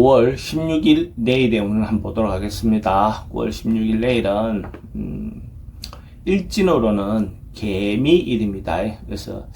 9월 16일 내일의 오늘 한번 보도록 하겠습니다. 9월 16일 내일은 음, 일진으로는 개미일입니다. 그래서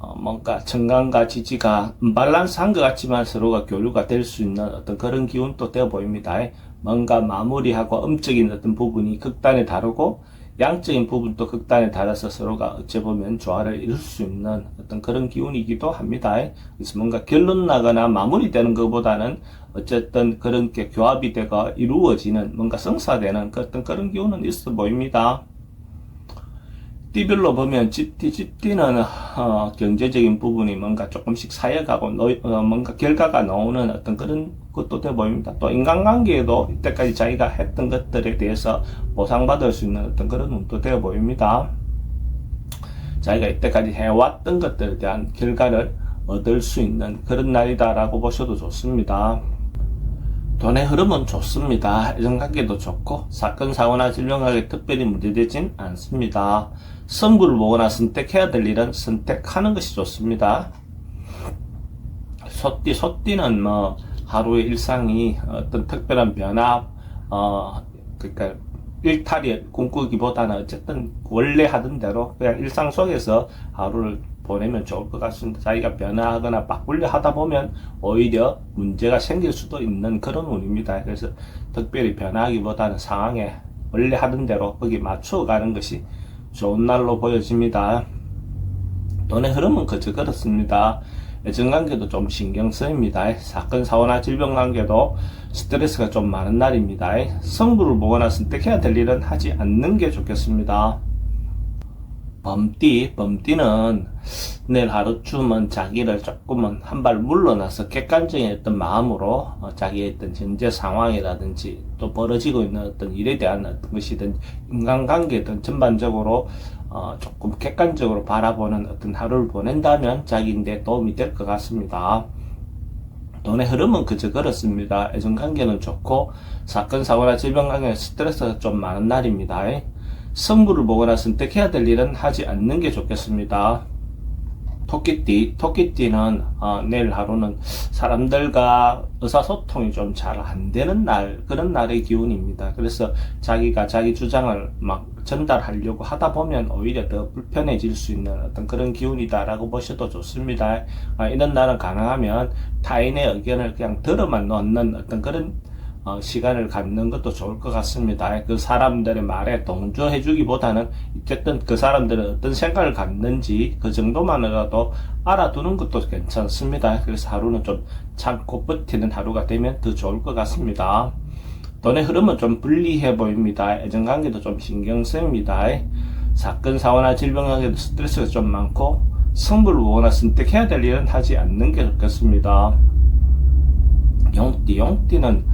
어, 뭔가 정강과 지지가 언밸런스한 것 같지만 서로가 교류가 될 수 있는 어떤 그런 기운도 되어 보입니다. 뭔가 마무리하고 음적인 어떤 부분이 극단에 다르고 양적인 부분도 극단에 달아서 서로가 어찌 보면 조화를 이룰 수 있는 어떤 그런 기운이기도 합니다. 그래서 뭔가 결론 나거나 마무리되는 것보다는 어쨌든 그런 게 교합이 되고 이루어지는 뭔가 성사되는 그 어떤 그런 기운은 있어 보입니다. 띠별로 보면 GT, GT는 어, 경제적인 부분이 뭔가 조금씩 노, 어, 뭔가 결과가 나오는 어떤 그런 것도 돼 보입니다. 또 인간관계에도 이때까지 자기가 했던 것들에 대해서 보상받을 수 있는 어떤 그런 운도 되어 보입니다. 자기가 이때까지 해왔던 것들에 대한 결과를 얻을 수 있는 그런 날이다라고 보셔도 좋습니다. 돈의 흐름은 좋습니다. 애정관계도 좋고 사건 사고나 질병하게 특별히 문제되진 않습니다. 선구를 보거나 선택해야 될 일은 선택하는 것이 좋습니다. 소띠 소띠는 뭐 하루의 일상이 어떤 특별한 변화 어 그러니까 일탈이 꿈꾸기보다는 어쨌든 원래 하던 대로 그냥 일상 속에서 하루를 보내면 좋을 것 같습니다. 자기가 변화하거나 바꾸려 하다 보면 오히려 문제가 생길 수도 있는 그런 운입니다. 그래서 특별히 변화하기보다는 상황에 원래 하던 대로 거기 맞춰가는 것이 좋은 날로 보여집니다. 돈의 흐름은 그저 그렇습니다. 애정관계도 좀 신경 쓰입니다. 사건, 사고나 질병 관계도 스트레스가 좀 많은 날입니다. 성부를 보거나 선택해야 될 일은 하지 않는 게 좋겠습니다. 범띠, 범띠는 내일 하루쯤은 자기를 조금은 한 발 물러나서 객관적인 어떤 마음으로 어, 자기의 어떤 현재 상황이라든지 또 벌어지고 있는 어떤 일에 대한 어떤 것이든 인간관계든 전반적으로 어, 조금 객관적으로 바라보는 어떤 하루를 보낸다면 자기인데 도움이 될 것 같습니다. 돈의 흐름은 그저 그렇습니다. 애정관계는 좋고 사건 사고나 질병관계 스트레스가 좀 많은 날입니다. 성부를 보거나 선택해야 될 일은 하지 않는 게 좋겠습니다. 토끼띠, 토끼띠는 어, 내일 하루는 사람들과 의사소통이 좀 잘 안 되는 날, 그런 날의 기운입니다. 그래서 자기가 자기 주장을 막 전달하려고 하다 보면 오히려 더 불편해질 수 있는 어떤 그런 기운이다라고 보셔도 좋습니다. 어, 이런 날은 가능하면 타인의 의견을 그냥 들어만 놓는 어떤 그런 어, 시간을 갖는 것도 좋을 것 같습니다. 그 사람들의 말에 동조해 주기보다는 어쨌든 그 사람들은 어떤 생각을 갖는지 그 정도만이라도 알아두는 것도 괜찮습니다. 그래서 하루는 좀 참고 버티는 하루가 되면 더 좋을 것 같습니다. 돈의 흐름은 좀 불리해 보입니다. 애정관계도 좀 신경 쓰입니다. 사건, 사고나 질병관계도 스트레스가 좀 많고 성불을 보거나 선택해야 될 일은 하지 않는 게 좋겠습니다. 용띠, 용띠는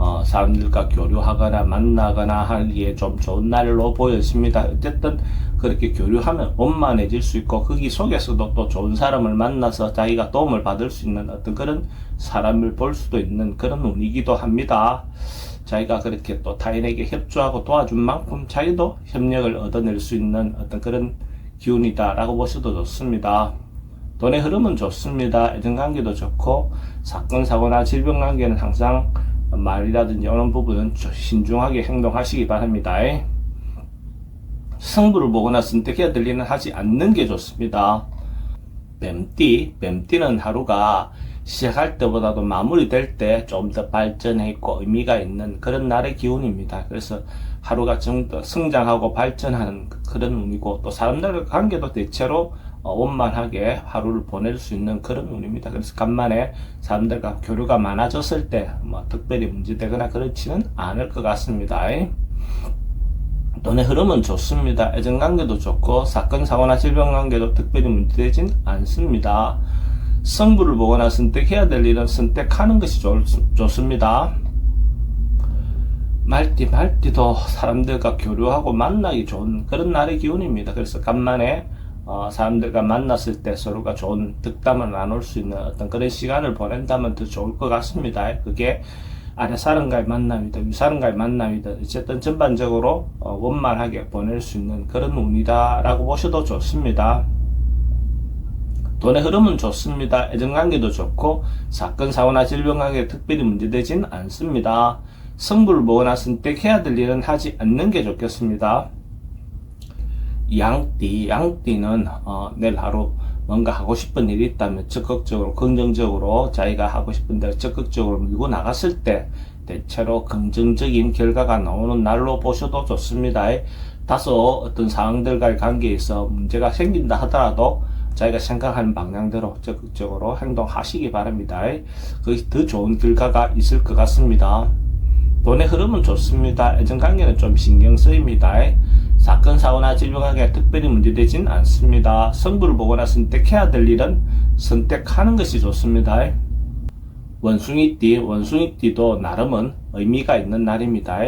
어, 사람들과 교류하거나 만나거나 하기에 좀 좋은 날로 보여집니다. 어쨌든 그렇게 교류하면 원만해질 수 있고 거기 속에서도 또 좋은 사람을 만나서 자기가 도움을 받을 수 있는 어떤 그런 사람을 볼 수도 있는 그런 운이기도 합니다. 자기가 그렇게 또 타인에게 협조하고 도와준 만큼 자기도 협력을 얻어낼 수 있는 어떤 그런 기운이다라고 보셔도 좋습니다. 돈의 흐름은 좋습니다. 애정관계도 좋고 사건 사고나 질병 관계는 항상 말이라든지 이런 부분은 신중하게 행동하시기 바랍니다. 성부를 보거나 선택해야 될 일은 하지 않는 게 좋습니다. 뱀띠, 뱀띠는 하루가 시작할 때보다도 마무리될 때 좀 더 발전해 있고 의미가 있는 그런 날의 기운입니다. 그래서 하루가 좀 더 성장하고 발전하는 그런 운이고 또 사람들과 관계도 대체로 어, 원만하게 하루를 보낼 수 있는 그런 운입니다. 그래서 간만에 사람들과 교류가 많아졌을 때 뭐 특별히 문제되거나 그렇지는 않을 것 같습니다. 돈의 흐름은 좋습니다. 애정관계도 좋고 사건 사고나 질병관계도 특별히 문제되진 않습니다. 성부를 보거나 선택해야 될 일은 선택하는 것이 좋, 좋습니다. 말띠 말띠도 사람들과 교류하고 만나기 좋은 그런 날의 기운입니다. 그래서 간만에 어, 사람들과 만났을 때 서로가 좋은 득담을 나눌 수 있는 어떤 그런 시간을 보낸다면 더 좋을 것 같습니다. 그게 아래 사람과의 만남이든 위 사람과의 만남이든 어쨌든 전반적으로 어, 원만하게 보낼 수 있는 그런 운이다라고 보셔도 좋습니다. 돈의 흐름은 좋습니다. 애정관계도 좋고 사건 사고나 질병관계 특별히 문제되진 않습니다. 성부를 보거나 선택해야 될 일은 하지 않는 게 좋겠습니다. 양띠, 양띠는 어, 내일 하루 뭔가 하고 싶은 일이 있다면 적극적으로 긍정적으로 자기가 하고 싶은 대로 적극적으로 밀고 나갔을 때 대체로 긍정적인 결과가 나오는 날로 보셔도 좋습니다. 다소 어떤 상황들과의 관계에서 문제가 생긴다 하더라도 자기가 생각하는 방향대로 적극적으로 행동하시기 바랍니다. 그게 더 좋은 결과가 있을 것 같습니다. 돈의 흐름은 좋습니다. 애정관계는 좀 신경 쓰입니다. 사건, 사고나 질병관계 특별히 문제되진 않습니다. 성부를 보거나 선택해야 될 일은 선택하는 것이 좋습니다. 원숭이띠, 원숭이띠도 나름은 의미가 있는 날입니다.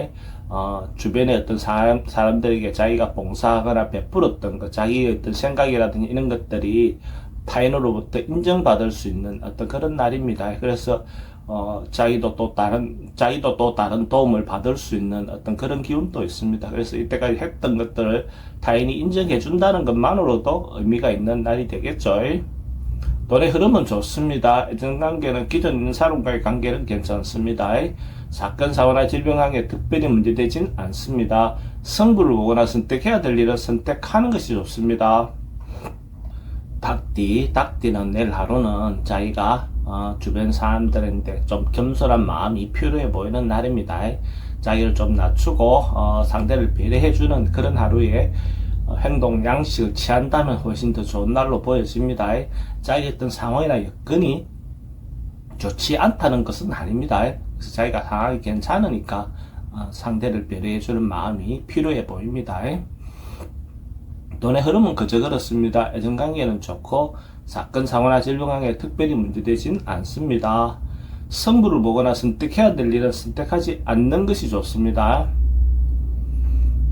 어, 주변의 어떤 사람, 사람들에게 자기가 봉사하거나 베풀었던 것, 자기의 어떤 생각이라든지 이런 것들이 타인으로부터 인정받을 수 있는 어떤 그런 날입니다. 그래서 어, 자기도 또 다른, 자기도 또 다른 도움을 받을 수 있는 어떤 그런 기운도 있습니다. 그래서 이때까지 했던 것들을 타인이 인정해 준다는 것만으로도 의미가 있는 날이 되겠죠. 돈의 흐름은 좋습니다. 애정관계는 기존 있는 사람과의 관계는 괜찮습니다. 사건, 사고나 질병관계 특별히 문제되진 않습니다. 성부를 보거나 선택해야 될 일은 선택하는 것이 좋습니다. 닭띠, 닭띠는 내일 하루는 자기가 어, 주변 사람들한테 좀 겸손한 마음이 필요해 보이는 날입니다. 자기를 좀 낮추고 어, 상대를 배려해주는 그런 하루에 어, 행동 양식을 취한다면 훨씬 더 좋은 날로 보여집니다. 자기 어떤 상황이나 여건이 좋지 않다는 것은 아닙니다. 그래서 자기가 상황이 괜찮으니까 어, 상대를 배려해주는 마음이 필요해 보입니다. 돈의 흐름은 그저 그렇습니다. 애정관계는 좋고 사건, 사고나 질병관계 특별히 문제되진 않습니다. 성부를 보거나 선택해야 될 일은 선택하지 않는 것이 좋습니다.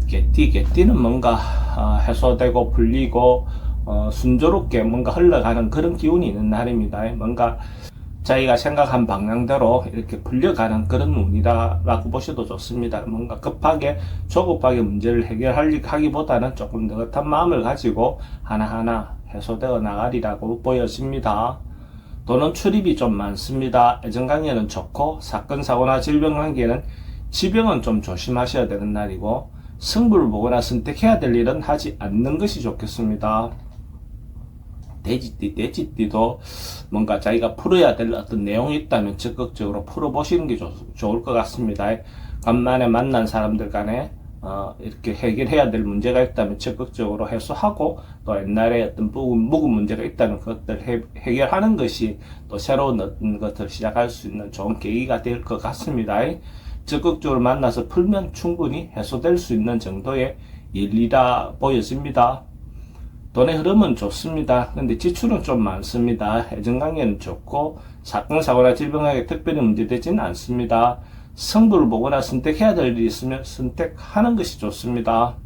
개띠, 개띠는 뭔가 어, 해소되고 풀리고 어, 순조롭게 뭔가 흘러가는 그런 기운이 있는 날입니다. 뭔가 자기가 생각한 방향대로 이렇게 풀려가는 그런 운이라고 보셔도 좋습니다. 뭔가 급하게 조급하게 문제를 해결하기보다는 조금 느긋한 마음을 가지고 하나하나 해소되어 나가리라고 보여집니다. 돈은 출입이 좀 많습니다. 애정관계는 좋고 사건 사고나 질병 관계는 지병은 좀 조심하셔야 되는 날이고 승부를 보거나 선택해야 될 일은 하지 않는 것이 좋겠습니다. 돼지띠, 돼지띠도 뭔가 자기가 풀어야 될 어떤 내용이 있다면 적극적으로 풀어보시는 게 좋, 좋을 것 같습니다. 간만에 만난 사람들 간에 어, 이렇게 해결해야 될 문제가 있다면 적극적으로 해소하고 또 옛날에 어떤 묵은, 묵은 문제가 있다는 것들 해, 해결하는 것이 또 새로운 어떤 것을 시작할 수 있는 좋은 계기가 될 것 같습니다. 적극적으로 만나서 풀면 충분히 해소될 수 있는 정도의 일이라 보여집니다. 돈의 흐름은 좋습니다. 근데 지출은 좀 많습니다. 애정관계는 좋고 사건 사고나 질병관계 특별히 문제되지는 않습니다. 성부를 보거나 선택해야 될 일이 있으면 선택하는 것이 좋습니다.